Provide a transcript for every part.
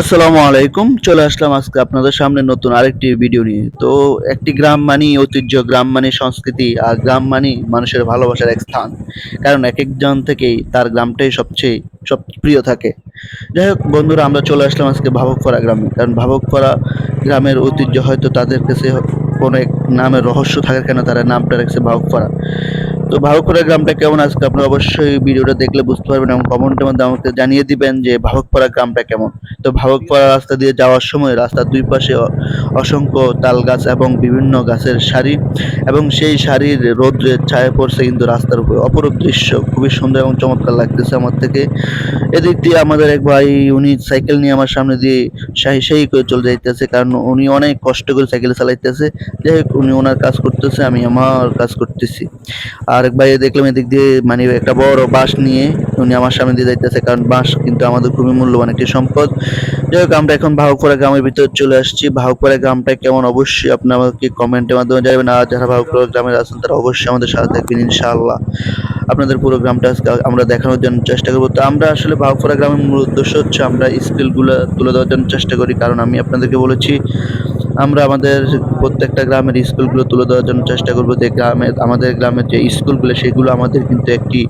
আসসালামু আলাইকুম। চলে আসলাম আজকে আপনাদের সামনে নতুন আরেকটি ভিডিও নিয়ে। তো একটি গ্রাম মানি ঐতিহ্য, গ্রাম মানি সংস্কৃতি, আর গ্রাম মানি মানুষের ভালোবাসার এক স্থান। কারণ এক একজন থেকেই তার গ্রামটাই সবচেয়ে, সব প্রিয় থাকে। যাই হোক, বন্ধুরা, আমরা চলে আসলাম আজকে ভাবকপাড়া গ্রামে। কারণ ভাবকপাড়া গ্রামের ঐতিহ্য হয়তো তাদের কাছে কোনো এক নামের রহস্য থাকার কেন, তারা নামটা রাখছে ভাবকপাড়া। তো ভাবকপাড়া গ্রামটা কেমন আজকে? আপনারা অবশ্যই ভিডিওটা দেখলে বুঝতে পারবেন এবং কমেন্টের মধ্যে আমাকে জানিয়ে দিবেন যে ভাবকপাড়া গ্রামটা কেমন। তো ভাবকপাড়া রাস্তা দিয়ে যাওয়ার সময় রাস্তার দুই পাশে অসংখ্য তাল গাছ এবং বিভিন্ন গাছের সারি এবং সেই সারির রৌদ্রের ছায়া পড়ছে কিন্তু রাস্তার উপরে। অপরূপ দৃশ্য, খুবই সুন্দর এবং চমৎকার লাগতেছে আমার থেকে। এদিক দিয়ে আমাদের এক ভাই, উনি সাইকেল নিয়ে আমার সামনে দিয়ে শাহি শাহি করে চলে যাইতেছে কারণ উনি অনেক কষ্ট করে সাইকেল চালাইতেছে। যাই হোক, উনি ওনার কাজ করতেছে, আমি আমার কাজ করতেছি। আর এক ভাই দেখলাম এদিক দিয়ে মানে একটা বড় বাঁশ নিয়ে উনি আমার সামনে দিয়ে যাইতেছে, কারণ বাঁশ কিন্তু আমাদের খুবই মূল্যবান একটি সম্পদ। যাই হোক, আমরা এখন ভাহুকপাড়া গ্রামের ভিতর চলে আসছি। ভাহুকপাড়া গ্রামটা কেমন অবশ্যই আপনি আমাকে কমেন্টের মাধ্যমে জানাবেন, আর যারা ভাহুকপাড়া গ্রামের আছেন, তারা অবশ্যই আমাদের সাথে থাকবেন, ইনশাআল্লাহ। আপনাদের পুরো গ্রামটা আজকে আমরা দেখানোর জন্য চেষ্টা করব। তো আমরা আসলে ভাহুকপাড়া গ্রামের মূল উদ্দেশ্য হচ্ছে, আমরা স্কিলগুলো তুলে দেওয়ার জন্য চেষ্টা করি। কারণ আমি আপনাদেরকে বলেছি আমরা আমাদের প্রত্যেকটা গ্রামের স্কুলগুলো তুলে ধরার জন্য চেষ্টা করব যে গ্রামের আমাদের গ্রামের যে স্কুলগুলো, সেগুলো আমাদের কিন্তু একটি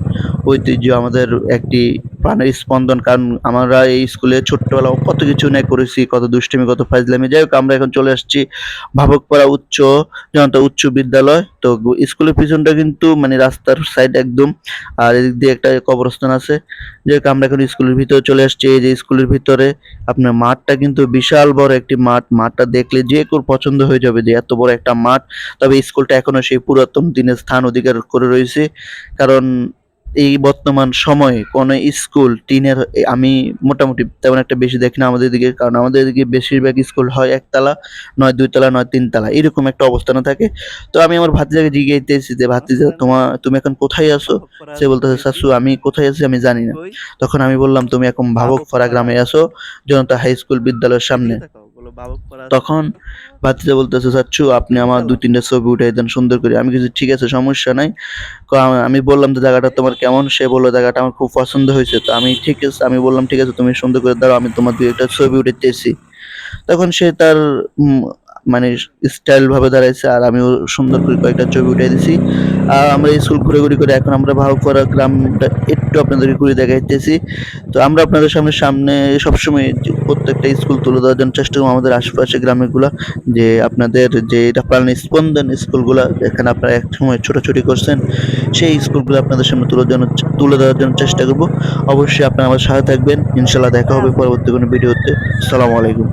ঐতিহ্য, আমাদের একটি প্রাণের স্পন্দন, কারণ আমরা এই স্কুলে ছোট্টবেলা কত কিছু নিয়ে করেছি, কত দুষ্টুমি, কত ফাজলামি। যাই হোক, আমরা এখন চলে আসছি ভাবকপাড়া উচ্চ জনতা উচ্চ বিদ্যালয়। তো স্কুলের পিছনটা কিন্তু মানে রাস্তার সাইড একদম, আর এদিক দিয়ে একটা কবরস্থান আছে। যাই হোক, আমরা এখন স্কুলের ভিতরে চলে আসছি। এই যে স্কুলের ভিতরে আপনার মাঠটা কিন্তু বিশাল বড় একটি মাঠ। মাঠটা দেখলে যে কেউ পছন্দ হয়ে যাবে যে এত বড় একটা মাঠ। তবে স্কুলটা এখনও সেই পুরাতন দিনের স্থান অধিকার করে রয়েছে। কারণ এই বর্তমান সময়ে কোন স্কুল, টিনের, আমি মোটামুটি তেমন একটা বেশি দেখি না আমাদের দিকে, কারণ আমাদের দিকে বেশিরভাগ স্কুল হয় একতলা, নয় দুইতলা, নয় তিনতলা, এরকম একটা অবস্থানে থাকে। তো আমি আমার ভাতিজাকে জিজ্ঞাসা যে, ভাতিজা তোমার তুমি এখন কোথায় আছো? সে বলতেছে শাশু আমি কোথায় আছি আমি জানি না। তখন আমি বললাম, তুমি এখন ভাবক ফরা গ্রামে আছো, জনতা হাই স্কুল বিদ্যালয়ের সামনে। তখন ভাতিজা বলতেছে চাচ্ছু আপনি আমার দুই তিনটা ছবি উঠাই দেন সুন্দর করে। আমি কিছু ঠিক আছে সমস্যা নাই। আমি বললাম যে জায়গাটা তোমার কেমন? সে বলল জায়গাটা আমার খুব পছন্দ হয়েছে। তো আমি ঠিক আছে আমি বললাম ঠিক আছে তুমি সুন্দর করে দাঁড়াও আমি তোমার দুই একটা ছবি উঠাইতেছি। তখন সে তার মানে স্টাইল ভাবে দাঁড়াইছে, আর আমিও সুন্দর করে কয়েকটা ছবি উঠাই দিছি। আর আমরা স্কুল ঘুরে ঘুরে করে এখন আমরা ভাবকরা গ্রামটা একটু আপনাদেরকে ঘুরে দেখাইতেছি। তো আমরা আপনাদের সামনে সামনে সবসময় প্রত্যেকটা স্কুল তুলে দেওয়ার জন্য চেষ্টা করব আমাদের আশেপাশে গ্রামেগুলা যে আপনাদের যে এটা প্রাণ স্পন্দন স্কুলগুলা এখানে আপনারা এক সময় ছোটাছুটি করছেন, সেই স্কুলগুলো আপনাদের সামনে তুলে জন্য, তুলে দেওয়ার জন্য চেষ্টা করব। অবশ্যই আপনারা আমার সাথে থাকবেন। ইনশাল্লাহ দেখা হবে পরবর্তী কোনো ভিডিওতে। আসসালামু আলাইকুম।